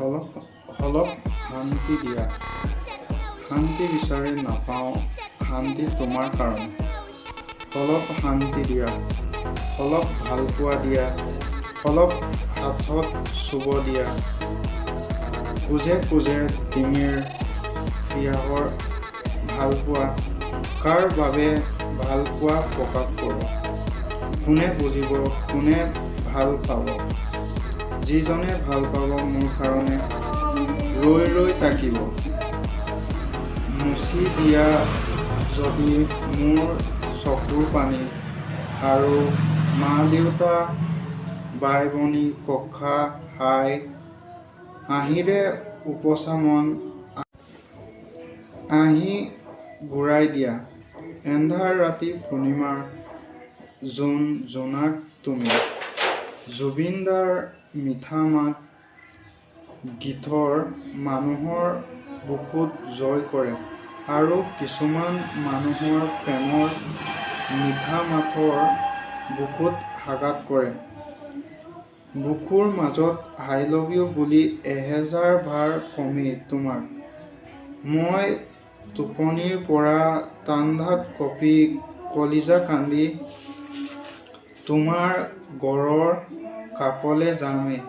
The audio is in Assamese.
অলপ শান্তি দিয়া শান্তি বিচাৰি নাপাওঁ শান্তি তোমাৰ কাৰণে অলপ শান্তি দিয়া অলপ ভালপোৱা দিয়া অলপ হাতত চুব দিয়া কোজে কোজে ডিঙিৰ পিয়াহৰ ভালপোৱা কাৰ বাবে ভালপোৱা প্ৰকাশ কৰোঁ কোনে বুজিব কোনে ভাল পাব যিজনে ভাল পাব মোৰ কাৰণে ৰৈ ৰৈ তাকিব। মুচি দিয়া যদি মোৰ চকুৰ পানী আৰু মা দেউতা বাই ভনী ককা হাই হাঁহিৰে উপচা মন আহি ঘূৰাই দিয়া। এন্ধাৰ ৰাতি পূৰ্ণিমাৰ জোন জোনাক তুমি। জুবিনদাৰ মিঠা মাত গীতৰ মানুহৰ বুকুত জয় কৰে আৰু কিছুমান মানুহৰ প্ৰেমৰ মিঠা মাতৰ বুকুত আঘাত কৰে। বুকুৰ মাজত আই লাভ ইউ বুলি এহেজাৰ বাৰ কমেই তোমাক। মই টোপনিৰ পৰা তাণ্ডাত কঁপি কলিজা কান্দি তোমাৰ গড়ৰ কাষলে যামেই